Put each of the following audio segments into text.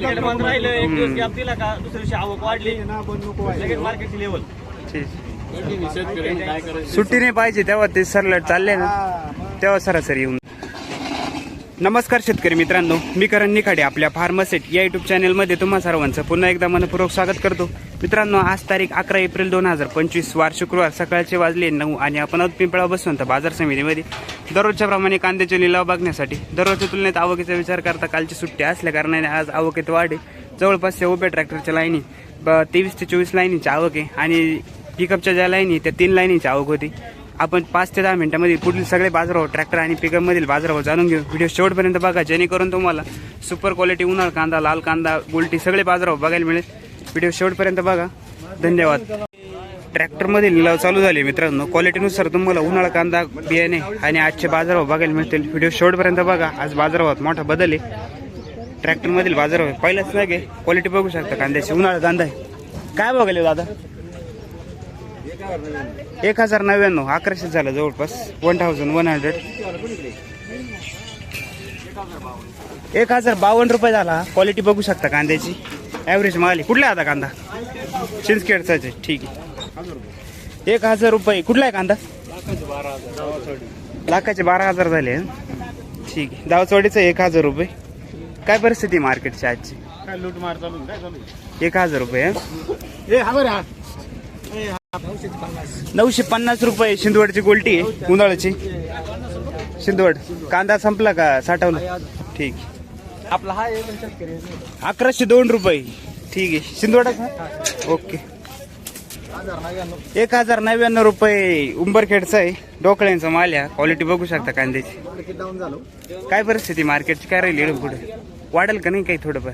Market बंद राहिलं एक दिवस गॅप दिला का दुसऱ्या दिवशी आवक वाढली. लगेच मार्केटची लेवल सुट्टी नाही पाहिजे तेव्हा ते सरलट चालले ना. तेव्हा सरासरी येऊन नमस्कार शेतकरी मित्रांनो मी करण निखाडे आपल्या फार्मसेट या युट्यूब चॅनलमध्ये तुम्हा सर्वांचं पुन्हा एकदा मनपूर्वक स्वागत करतो. मित्रांनो आज तारीख अकरा एप्रिल दोन हजार पंचवीस वार शुक्रवार सकाळचे वाजले नऊ आणि आपण आहोत पिंपळा बसवंत बाजार समितीमध्ये. दररोजच्या प्रमाणे कांद्याचे लिलाव बघण्यासाठी दररोजच्या तुलनेत आवकीचा विचार करता कालची सुट्टी असल्या कारणाने आज आवकेत वाढ आहे. जवळपासच्या उभ्या ट्रॅक्टरच्या लाईनी ब तेवीस ते चोवीस लाईनीची आवक आहे आणि पिकअपच्या ज्या लाईनी त्या तीन लाईनीची आवक होती. आपण पाच ते दहा मिनिटांमध्ये पुढील सगळे बाजारभाव ट्रॅक्टर आणि पिकअपमधील बाजारभाव जाणून घेऊ. व्हिडिओ शेवटपर्यंत बघा जेणेकरून तुम्हाला सुपर क्वालिटी उन्हाळ कांदा लाल कांदा गोल्टी सगळे बाजारभाव बघायला मिळेल. व्हिडिओ शेवटपर्यंत बघा. धन्यवाद. ट्रॅक्टरमध्ये लिलाव चालू झाले मित्रांनो. क्वालिटीनुसार तुम्हाला उन्हाळा कांदा बियाणे आणि आजचे बाजारभाव बघायला मिळतील. व्हिडिओ शेवटपर्यंत बघा. आज बाजारभावात मोठा बदल आहे. ट्रॅक्टरमधील बाजारभाव पहिलाच नाही क्वालिटी बघू शकता कांद्याची. उन्हाळा कांदा आहे. काय बघायला दादा? एक हजार नव्याण्णव अकराशे झालं जवळपास. वन थाउजंड वन हंड्रेड एक हजार बावन्न रुपये झाला. क्वालिटी बघू शकता कांद्याची. ॲव्हरेज माल कुठला आहे आता कांदा? चिंचखेडचाच ठीक आहे. एक हजार रुपये. कुठला आहे कांदा? लाखाचे बारा हजार झाले? ठीक आहे. दावचवाडीचं एक हजार रुपये. काय परिस्थिती आहे मार्केटची आजची? लूट मार चालू एक हजार रुपये नऊशे पन्नास रुपये शिंदवडची गोल्टी आहे उन्हाळ्याची. शिंदवड कांदा संपला का? साठवला. ठीक. आपला हा अकराशे दोन रुपये. ठीक आहे. शिंदवड ओके. एक हजार नव्याण्णव रुपये उंबरखेडचा आहे. डोकळ्यांचा माल आहे. क्वालिटी बघू शकता कांद्याची. काय परिस्थिती? मार्केटची काय राहील? पुढे. वाढेल का नाही काही थोडंफार?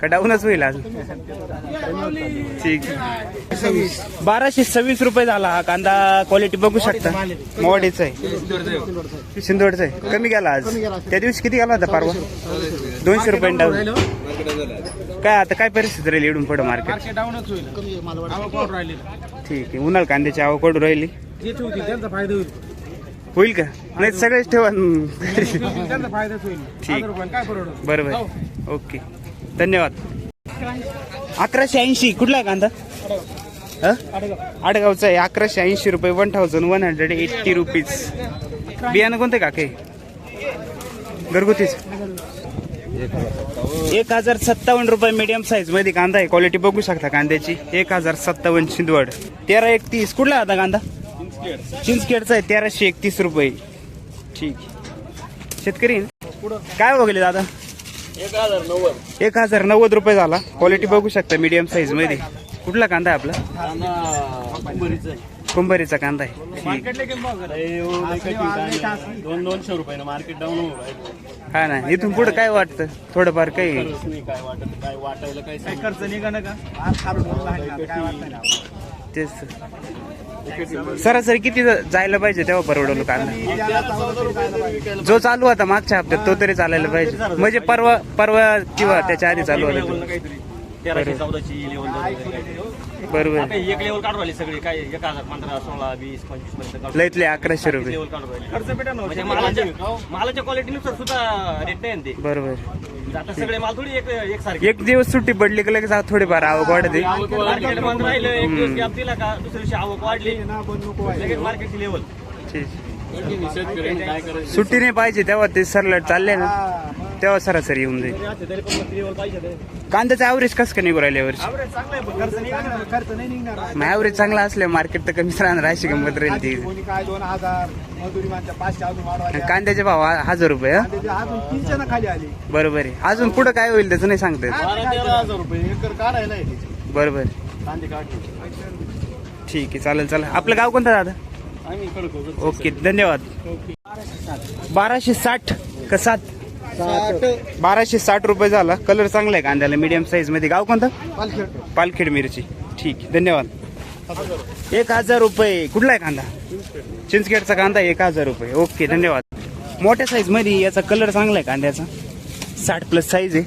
का डाऊनच होईल अजून ठीक. बाराशे सव्वीस रुपये झाला हा कांदा. क्वालिटी बघू शकता. मोवाडीचा आहे. शिंदोडचा आहे. कमी गेला आज. त्या दिवशी किती गेला होता परवा? दोनशे रुपये डाऊन काय आता काय परिस्थिती राहील इडून पुढे मार्केट ठीक आहे. उन्हाळ कांद्याची आवक वाढू राहिली. होईल. होईल का? नाही सगळेच ठेवा. त्यांचा फायदाच होईल. ठीक. बरोबर. ओके. धन्यवाद. अकराशे ऐंशी कुठला आहे कांदा? आडगावचा आहे अकराशे ऐंशी रुपये one thousand one hundred eighty rupees बियाणं कोणते काके? घरगुतीच? एक हजार सत्तावन्न रुपये मीडियम साईजमध्ये कांदा आहे. क्वालिटी बघू शकता कांद्याची. एक हजार सत्तावन्न शिंदवड. तेरा एकतीस कुठला आता कांदा? चिंचखेडचा आहे तेराशे एकतीस रुपये. ठीक. शेतकरी? काय बघले दादा? एक हजार नव्वद. एक हजार नव्वद रुपये झाला. क्वालिटी बघू शकता मीडियम साईजमध्ये. कुठला कांदा आहे आपला? कुंभारीचा कांदा आहे. मार्केटला किंमत दोन दोनशे रुपयानं मार्केट डाऊन होऊ राहिलं. हा ना इथून पुढे काय वाटतं? थोडंफार काही खरंच नाही काय वाटत काय वाटायला काय काही खर्च निघा का? काय वाटतं? ना तेच. सरासरी किती जायला पाहिजे तेव्हा परवडलो कांदा जो चालू होता मागच्या हप्त्यात तो तरी चालायला पाहिजे. म्हणजे परवा परवा किंवा त्याच्या आधी चालू होता तेराशे चौदाची लेवल बरोबर. आता एक लेवल काढू राहिली सगळी. काय एक हजार पंधरा सोळा वीस पंचवीसपर्यंत लयतले अकराशे रुपये. लेवल काढू राहिली. खर्च भेटा म्हणजे मालाच्या मालाच्या क्वालिटीनुसार सुद्धा रेट नाही ना ते. बरोबर. आता सगळे माल थोडी एक एक सारखे. एक दिवस सुट्टी पडली की लगेच थोडीफार आवक वाढते. मार्केट बंद राहिलं एक दिवस गॅप दिला का दुसऱ्या दिवशी आवक वाढली लगेच मार्केटची लेवल ठीक. सुट्टी नाही पाहिजे तेव्हा ते सरलट चालले ना. तेव्हा सरासरी येऊन जाईल. कांद्याचं ॲव्हरेज कसं का निघू राहिले वर्षी मग ॲव्हरेज चांगला असल्या मार्केट तर कमीच राहणार अशी गंमत राहील ती. कांद्याचे भाव हा- हजार रुपये हा? बरोबर आहे. अजून पुढं काय होईल त्याचं नाही सांगता बरोबर ठीक आहे चालेल चालेल. आपलं गाव कोणतं दादा? ओके धन्यवाद. बाराशे साठ का सात? बाराशे साठ रुपये झाला. कलर चांगला आहे कांद्याला मीडियम साईजमध्ये. गाव कोणतं? पालखेड. मिरची. ठीक धन्यवाद. एक हजार रुपये. कुठला आहे कांदा? चिंचखेडचा कांदा एक हजार रुपये. ओके धन्यवाद. मोठ्या साईजमध्ये याचा कलर चांगला आहे कांद्याचा. साठ प्लस साईज आहे.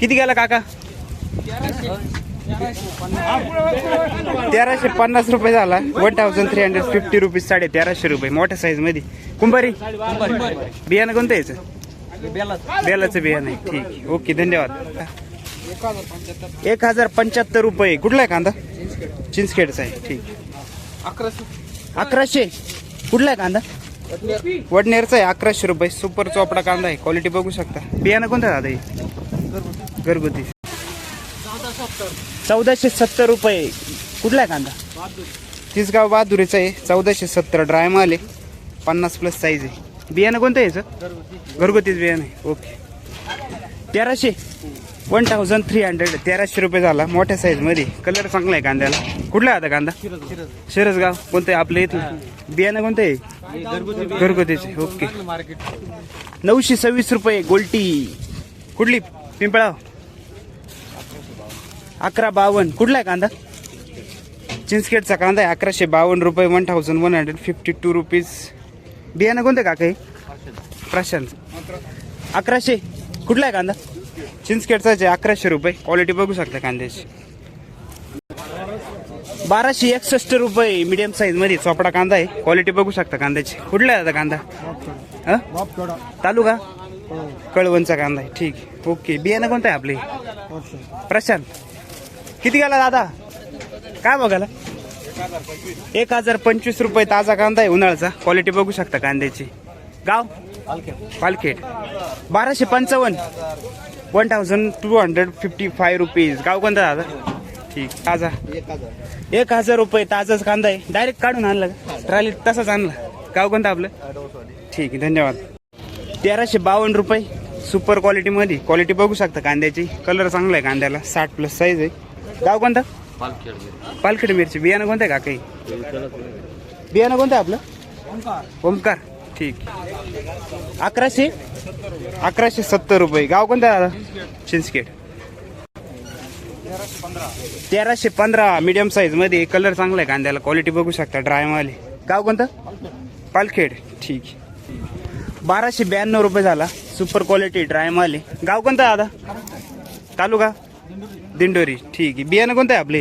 किती गेला काका? तेराशे पन्नास रुपये झाला. One thousand three hundred fifty rupees साडे तेराशे रुपये. मोठ्या साईजमध्ये. कुंभारी? बियाणं कोणतं याचं? बेलाचं बियाणं आहे. ठीक आहे. ओके धन्यवाद. एक हजार पंच्याहत्तर रुपये. कुठला आहे कांदा? चिंचखेडचा आहे. ठीक अकराशे. कुठला आहे कांदा? वडनेरचा आहे. अकराशे रुपये. सुपर चोपडा कांदा आहे. क्वालिटी बघू शकता. बियाणं कोणतं दादा घरगुती. चौदाशे सत्तर रुपये. कुठला आहे कांदा? तिसगाव बहादुरीचा आहे. चौदाशे सत्तर. ड्राय माल आहे. पन्नास प्लस साईज आहे. बियाणं कोणतं आहे याचं? घरगुतीच बियाणं आहे. ओके. तेराशे. वन थाउजंड थ्री हंड्रेड तेराशे रुपये झाला. मोठ्या साईजमध्ये कलर चांगला आहे कांद्याला. कुठला आहे आता कांदा? शिरसगाव. कोणतं आहे? आपलं इथलं. बियाणं कोणतं आहे? घरगुतीचे ओके. नऊशे सव्वीस रुपये गोल्टी. कुठली? पिंपळा अकरा बावन्न. कुठला आहे कांदा? चिंचखेडचा कांदा आहे. अकराशे बावन्न रुपये. One thousand one hundred fifty two rupees बियाणं कोणतं काका हे? प्रशांत. अकराशे. कुठला आहे कांदा? चिंचखेडचाच आहे अकराशे रुपये. क्वालिटी बघू शकता कांद्याची. बाराशे एकसष्ट रुपये मिडियम साईजमध्ये चोपडा कांदा आहे. क्वालिटी बघू शकता कांद्याची. कुठला आहे आता कांदा? हं? तालुका? कळवणचा कांदा आहे. ठीक ओके बियाणं कोणतं आहे आपले? प्रशांत. किती गेला दादा? काय बघायला? एक हजार पंचवीस रुपये ताजा कांदा आहे उन्हाळ्याचा. क्वालिटी बघू शकता कांद्याची. गाव? पालखेड. बाराशे पंचावन्न. One thousand two hundred fifty five rupees गाव कोणता दादा? ठीक ताजा. एक हजार रुपये ताजाच कांदा आहे. डायरेक्ट काढून आणला ट्रॉली तसाच आणला. गाव कोणतं आपलं? ठीक आहे धन्यवाद. तेराशे बावन्न रुपये. सुपर क्वालिटीमध्ये क्वालिटी बघू शकता कांद्याची. कलर चांगला आहे कांद्याला. साठ प्लस साईज आहे. गाव कोणतं? पालखेड मिरची. बियाणं कोणतं आहे का काही? बियाणं कोणतं आहे? आपलं? ओमकार ठीक. अकराशे? अकराशे सत्तर रुपये. गाव कोणतं आहे दादा? चिंचखेड. तेराशे पंधरा. मीडियम साईजमध्ये. कलर चांगला आहे कांद्याला. क्वालिटी बघू शकता. ड्राय माल आहे. गाव कोणतं? पालखेड. ठीक. बाराशे ब्याण्णव रुपये झाला. सुपर क्वालिटी ड्राय माल आहे. गाव कोणतं आहे दादा? तालुका? दिंडोरी. ठीक आहे. बियाणं कोणतं आहे आपले?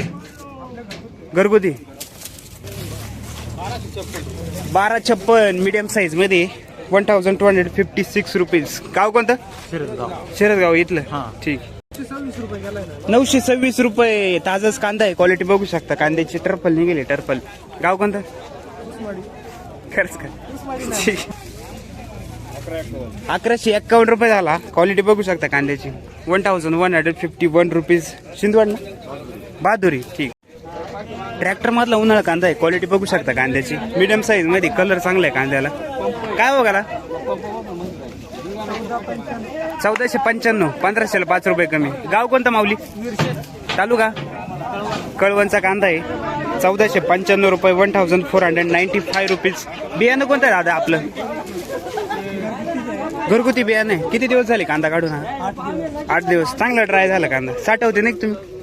घरगुती? बारा छप्पन मीडियम साईजमध्ये. One thousand two hundred fifty six rupees गाव कोणतं? शिरसगाव. इथलं. ठीक. नऊशे सव्वीस रुपये ताजाच कांदा आहे. क्वालिटी बघू शकता. कांद्याची टर्पल निघेली टर्पल गाव कोणतं? खरंच का? ठीक. अकराशे एक्कावन्न रुपये झाला. क्वालिटी बघू शकता कांद्याची. One thousand one hundred fifty one rupees Shindwad ना बहादुरी. ठीक. ट्रॅक्टर मधला उन्हाळा कांदा आहे. क्वालिटी बघू शकता कांद्याची. मिडियम साईजमध्ये कलर चांगला आहे कांद्याला. काय बघाला चौदाशे पंच्याण्णव. पंधराशेला पाच रुपये कमी. गाव कोणतं माऊली? तालुका? कळवणचा कांदा आहे. चौदाशे पंच्याण्णव रुपये one thousand four hundred ninety five rupees बियाणं कोणतं आहे दादा आपलं? घरगुती बियाणं किती दिवस झाले कांदा काढून हा? आठ दिवस. चांगला ड्राय झाला कांदा. साठवते नाही का तुम्ही?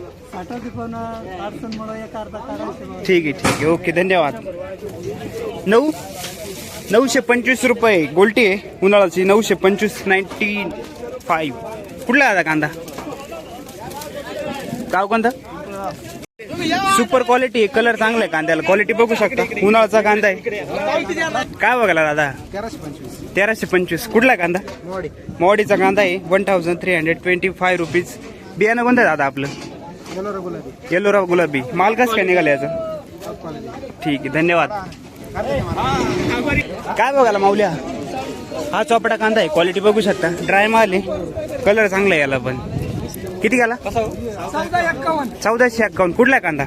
ठीक आहे ठीक आहे. ओके धन्यवाद. नऊ? नऊशे पंचवीस रुपये. गोल्टी आहे उन्हाळ्याची. नऊशे पंचवीस नाईन्टी फाईव्ह कुठला आता कांदा? गाव कोणता? सुपर क्वालिटी आहे कलर चांगला आहे कांद्याला. क्वालिटी बघू शकता. उन्हाळ्याचा कांदा आहे. काय बघायला दादा? तेराशे पंचवीस. कुठला आहे कांदा? मोडी मोडीचा कांदा आहे. One thousand three hundred twenty five rupees बियाणं कोणतं आहे दादा आपलं? बोलो गुलाबी गुलाबी. माल कसं काय निघाला याचं? ठीक आहे धन्यवाद. काय बघायला माऊल्या? हा चोपडा कांदा आहे. क्वालिटी बघू शकता. ड्राय माल आहे. कलर चांगला आहे याला पण. किती गेला? चौदाशे एक्कावन्न. कुठला कांदा?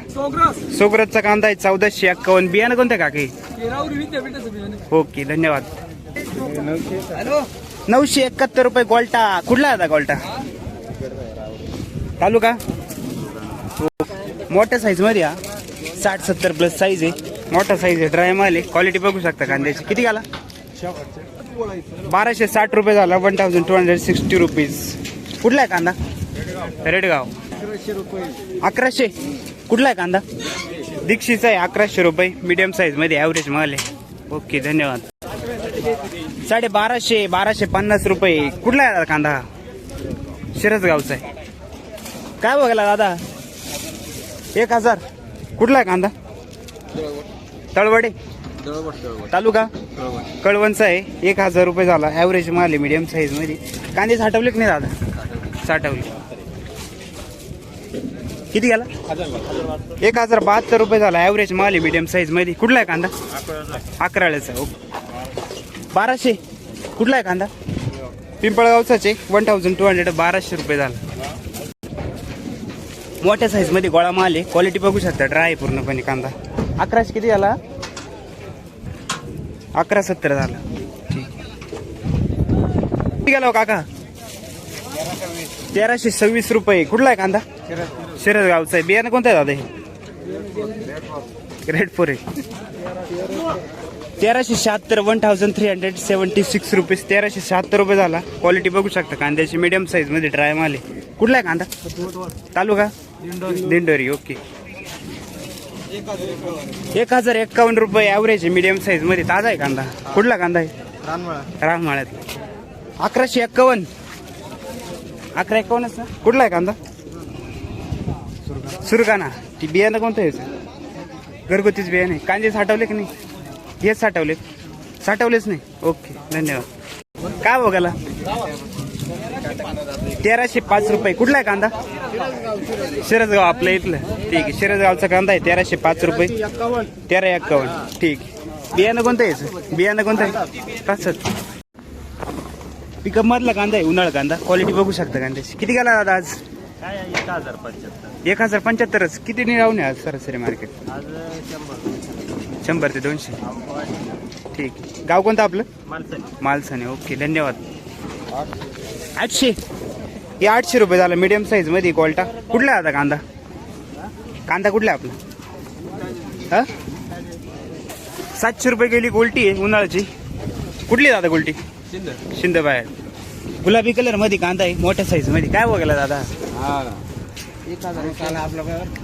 सोगरजचा कांदा आहे चौदाशे एक्कावन्न. बियाणं कोणतं काकी? ओके धन्यवाद. नऊशे एकाहत्तर रुपये गोल्टा. कुठला आहे आता गोल्टा? तालुका? मोठ्या साईजमध्ये हा. साठ सत्तर प्लस साईज आहे. मोठा साईज आहे ड्राय माल आहे क्वालिटी बघू शकता कांद्याची. किती गाला? बाराशे साठ रुपये झाला. One thousand two hundred sixty rupees कुठला आहे कांदा? रेडगाव. अकराशे कुठला आहे कांदा? दीक्षितचा आहे अकराशे रुपये. मीडियम साईजमध्ये ॲव्हरेज माल आहे. ओके धन्यवाद. साडे बाराशे बाराशे पन्नास रुपये. कुठला आहे दादा कांदा? शिरसगावचा आहे. काय बघायला दादा? एक हजार. कुठला आहे कांदा? तळवडे. तालुका? कळवणचा आहे. एक हजार रुपये झाला. ॲव्हरेज माल आहे मीडियम साईजमध्ये. कांदे साठवले की नाही दादा? साठवले. किती गेला? एक हजार बहात्तर रुपये झाला. ॲव्हरेज माल आहे मिडियम साईजमध्ये. कुठला आहे कांदा? अकराळ्याचा ओके. बाराशे? कुठला आहे कांदा? पिंपळगावचाच आहे. वन थाउजंड टू हंड्रेड बाराशे रुपये झाला. मोठ्या साईजमध्ये गोळा माल आहे. क्वालिटी बघू शकता. ड्राय आहे पूर्णपणे कांदा. अकराशे किती झाला? अकरा सत्तर झाला. ठीक. किती गेला हो काका. तेराशे सव्वीस रुपये. कुठला आहे कांदा? शिरद गावचं आहे. बियाणं कोणतं आहे दादा हे? रेड फोर आहे तेराशे शहात्तर one thousand three hundred seventy six rupees तेराशे शहात्तर रुपये झाला. क्वालिटी बघू शकता. कांद्याची मिडियम साईजमध्ये ड्राय माल आहे. कुठला आहे कांदा? तालुका? दिंडोरी. ओके एक हजार एक्कावन्न रुपये ॲव्हरेज आहे मीडियम साईजमध्ये. ताजा आहे कांदा. कुठला कांदा आहे? रानमाळ्यात अकराशे एक्कावन्न अकरा एक्कावन्नच ना? कुठला आहे कांदा? सुरकाना ती बियाणं कोणतं आहे? घरगुतीच बियाणं. कांदे साठवले की नाही? हेच साठवले साठवलेच नाही. ओके धन्यवाद. काय बघायला तेराशे पाच रुपये. कुठला आहे कांदा? शिरसगाव आपल्या इथलं. ठीक आहे. शिरसगावचा कांदा आहे तेराशे पाच रुपये. तेरा एक्कावन्न. ठीक आहे. बियाणं कोणतं आहे? बियाणं कोणतं आहे? तसंच पिकअप मधला कांदा आहे उन्हाळा कांदा. क्वालिटी बघू शकता कांद्याची. किती गेला दादा आज? काय आहे? एक हजार पंच्याहत्तर. एक हजार पंच्याहत्तरच. किती निरावणे आज सरासरी मार्केट? आज शंभर. शंभर ते दोनशे. ठीक. गाव कोणतं आपलं? माणसाने मालसाने ओके धन्यवाद. आठशे. हे आठशे रुपये झालं मीडियम साईजमध्ये क्वालटा कुठला आहे आता कांदा? कांदा कुठला आहे आपला? हा? सातशे रुपये गेली गोल्टी आहे उन्हाळ्याची. कुठली आहे दादा गोल्टी शिंदे बाहेर. गुलाबी कलरमध्ये कांदा आहे मोठ्या साईजमध्ये. काय बघायला दादा?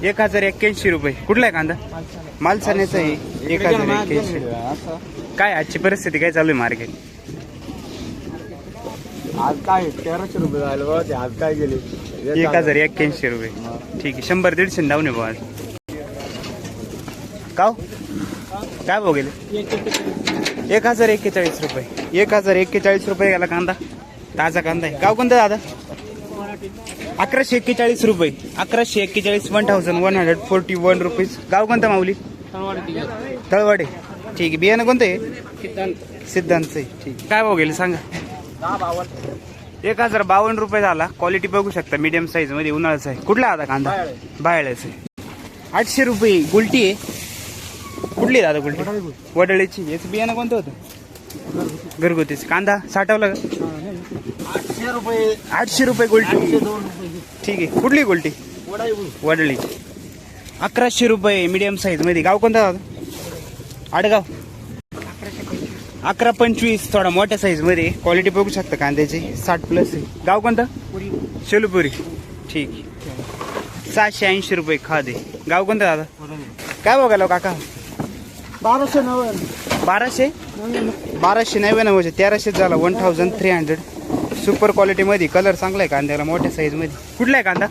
एक हजार एक्क्याऐंशी रुपये. कुठला आहे कांदा? मालसाण्याचा आहे. एक हजार एक्क्याऐंशी. काय आजची परिस्थिती काय चालू आहे मार्केट? आज काय तेराशे रुपये झाले बाबा ते आज काय गेले? एक हजार एक्क्याऐंशी रुपये. ठीक आहे शंभर दीडशे डाऊन आहे बुवा काव? काय गेले एक हजार एक्केचाळीस. रुपये. एक हजार एक्केचाळीस रुपये गेला कांदा. ताजा कांदा आहे. गाव कोणतं दादा? अकराशे एक्केचाळीस रुपये. अकराशे एक्केचाळीस one thousand one hundred forty one rupees गाव कोणतं माऊली? तळवाडे. ठीक आहे. बियाणं कोणतं आहे? सिद्धांतचं आहे ठीक. काय भाव गेले सांगा. एक हजार बावन्न रुपये झाला. क्वालिटी बघू शकता. मीडियम साईजमध्ये आहे. कुठला आता कांदा? बाहेळ्याचा आहे. आठशे रुपये. गुलटी आहे. कुठली दादा गुलटी? वडळीची. याचं बियाणं कोणतं होतं? घरगुतीच. कांदा साठवला का? आठशे रुपये. आठशे रुपये गुलटी. ठीक आहे. कुठली गुलटी? वडळी अकराशे रुपये मीडियम साईजमध्ये. गाव कोणतं आडगाव. अकरा पंचवीस थोडा मोठ्या साईजमध्ये. क्वालिटी बघू शकता कांद्याची. साठ प्लस गाव कोणतं? शेलुपुरी. ठीक. आहे. सहाशे ऐंशी रुपये खादे. गाव कोणतं दादा? काय बघायला काका? बाराशे नव्याण्णव. बाराशे? बाराशे नव्याण्णव म्हणजे तेराशेच झाला one thousand three hundred super क्वालिटीमध्ये colour चांगला आहे कांद्याला मोठ्या साईजमध्ये कुठला आहे कांदा?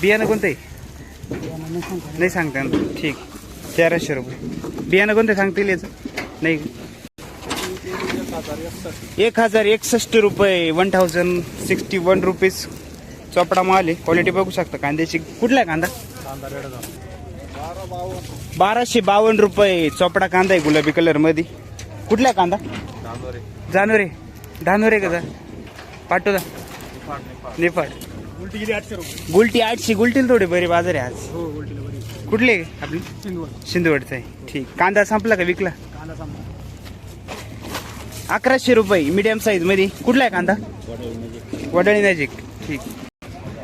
बियाणं कोणतं आहे? नाही सांगता ना ठीक. तेराशे रुपये. बियाणं कोणतं सांगतील याचं. नाही. एक हजार एकसष्ट रुपये one thousand sixty one rupees Chopda माल आहे. क्वालिटी बघू शकता. कांद्याची कुठला आहे कांदा? बाराशे बावन्न रुपये चोपडा कांदा आहे गुलाबी कलरमध्ये कुठला आहे कांदा? जानोरे धानोरे. का पाठवता नेपाळ गुलटी आठशे गुलटीला थोडे बरे बाजार आहे आज. हो कुठले? आपली सिंधवड शिंदवडचा आहे. ठीक. कांदा संपला का विकला? अकराशे रुपये मीडियम साईजमध्ये कुठला आहे कांदा? वडळी मॅजिक ठीक.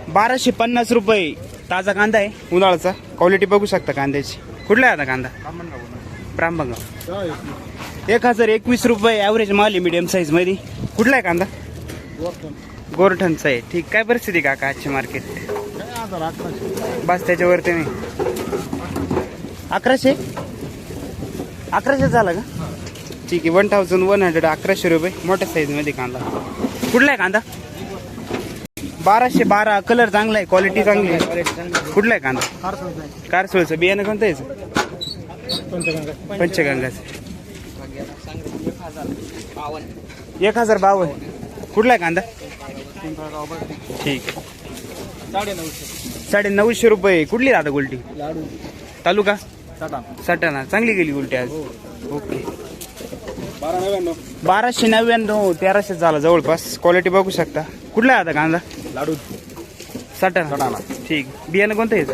बाराशे पन्नास रुपये ताजा कांदा आहे. उन्हाळ्याचा. क्वालिटी बघू शकता कांद्याची. कुठला आहे आता कांदा? ब्राह्मणगाव. एक हजार एकवीस रुपये ॲव्हरेज माल आहे मीडियम साईजमध्ये. कुठला आहे कांदा? गोरठणचा आहे. ठीक काय परिस्थिती काका आजची मार्केट बस त्याच्यावरती नाही. अकराशे? अकराशे झाला का? ठीक आहे वन थाउजंड वन हंड्रेड अकराशे रुपये. मोठ्या साईजमध्ये कांदा. कुठला आहे कांदा? बाराशे बारा कलर चांगला आहे क्वालिटी चांगली आहे कुठला आहे कांदा? आहे. कारसोळचं. बियाणं कोणतं यायचं पंचगंगा. पंचगंगाचं. एक हजार बावन्न. कुठला आहे कांदा? ठीक. आहे साडे नऊशे रुपये. कुठली दादा गुलटी? लाडू. तालुका? सटाणा चांगली गेली गुलटी आज. ओके. बारा नव्याण्णव. बाराशे नव्याण्णव तेराशे झाला जवळपास. क्वालिटी बघू शकता. कुठला आहे आता कांदा? लाडू. सटाणा. सटाणा. ठीक. बियाणं कोणतं याचं?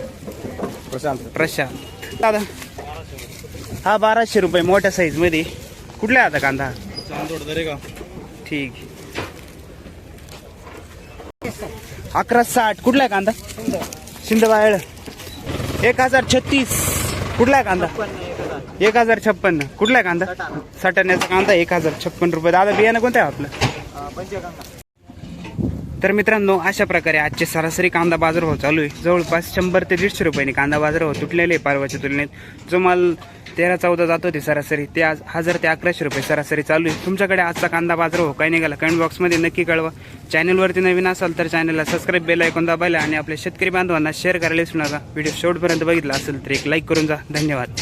प्रशांत. प्रशांत. दादा हा बाराशे रुपये मोठ्या साईजमध्ये. कुठला आहे आता कांदा? चांदोड दरेगाव. ठीक. अकरा साठ. कुठला आहे कांदा? शिंदबाळ एक हजार छत्तीस. कुठला आहे कांदा? एक हजार छप्पन्न कुठला आहे कांदा? सटाण्याचा कांदा एक हजार छप्पन रुपये. दादा बियाणं कोणतं आहे आपलं? तर मित्रांनो अशा प्रकारे आजचे सरासरी कांदा बाजार हो चालू आहे. जवळपास शंभर ते दीडशे रुपयाने कांदा बाजार हो तुटलेले आहे परवाच्या तुलनेत. जो माल तेरा चौदा जात होते सरासरी. ते आज हजार ते अकराशे रुपये सरासरी चालू आहे. तुमच्याकडे आजचा कांदा बाजार हो काय निघाला? कमेंट बॉक्समध्ये नक्की कळवा. चॅनलवरती नवीन असाल तर चॅनलला सबस्क्राईब बेल ऐकून दाबायला आणि आपल्या शेतकरी बांधवांना शेअर करायला विसरू नका. व्हिडिओ शेवटपर्यंत बघितला असेल तर एक लाईक करून जा. धन्यवाद.